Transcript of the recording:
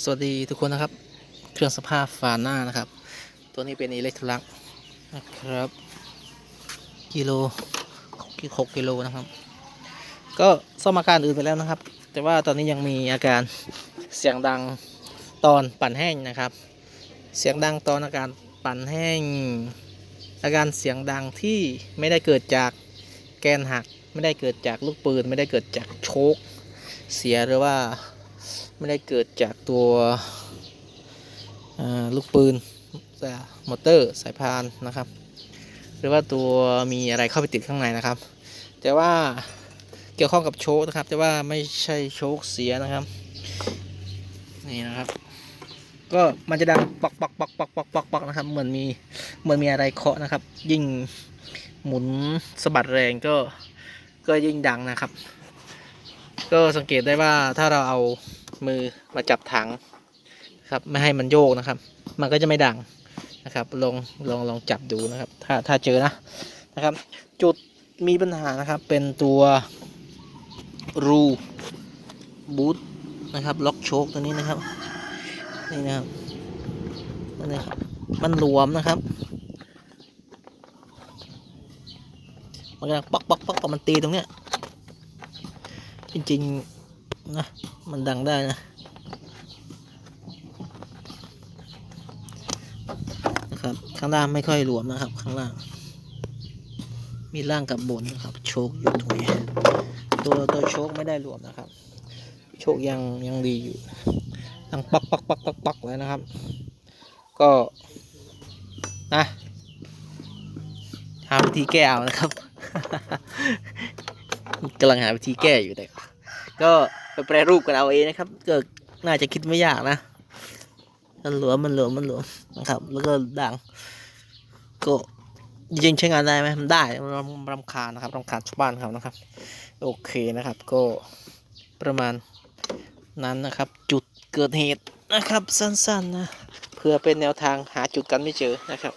สวัสดีทุกคนนะครับ เครื่องสภาพฝาหน้านะครับ ตัวนี้เป็นอิเล็กทรลักนะครับ กิโลหกกิโลนะครับ ก็ซ่อมอาการอื่นไปแล้วนะครับ แต่ว่าตอนนี้ยังมีอาการเสียงดังตอนปั่นแห้งนะครับ เสียงดังตอนอาการปั่นแห้ง อาการเสียงดังที่ไม่ได้เกิดจากแกนหัก ไม่ได้เกิดจากลูกปืน ไม่ได้เกิดจากโชคเสียหรือว่า ไม่ได้เกิดจากตัวลูกปืนแต่มอเตอร์สายพานนะครับ หรือว่าตัวมีอะไรเข้าไปติดข้างในนะครับ แต่ว่าเกี่ยวข้องกับโชคนะครับ แต่ว่าไม่ใช่โชคเสียนะครับ นี่นะครับ ก็มันจะดังปักปักปักปักปักปักปักนะครับ เหมือนมีเหมือนมีอะไรเคาะนะครับ ยิ่งหมุนสะบัดแรงก็ก็ยิ่งดังนะครับ ก็สังเกตได้ว่าถ้าเราเอามือมาจับถังครับไม่ให้มันโยกนะครับ มันก็จะไม่ดังนะครับ ลองลองลองจับดูนะครับ ถ้าถ้าเจอนะนะครับ จุดมีปัญหานะครับเป็นตัวรูบูทนะครับ ล็อกโชคตัวนี้นะครับนี่นะครับนี่นะครับมันหลวมนะครับมันกำลังปักปักปักปักมันตีตรงเนี้ย จริงๆนะมันดังได้นะนะครับข้างล่างไม่ค่อยหลวมนะครับ ข้างล่าง มีล่างกับบนนะครับ โชคอยู่ตรงนี้ตัวตัวโชคไม่ได้หลวมนะครับ โชคยังยังดีอยู่ดังปักปักปักปักปักเลยนะครับ ก็นะหาวิธีแก้เอานะครับกำลังหาวิธีแก้อยู่แต่ ก็ไปแปรรูปกันเอาเองนะครับก็น่าจะคิดไม่ยากนะมันหลวมมันหลวมมันหลวมนะครับ แล้วก็ด่างก็จริงใช้งานได้ไหมมันได้มันรำคาญนะครับรำคาญชาวบ้านเขานะครับ โอเคนะครับก็ประมาณนั้นนะครับ จุดเกิดเหตุนะครับสั้นๆนะเพื่อเป็นแนวทางหาจุดกันไม่เจอนะครับ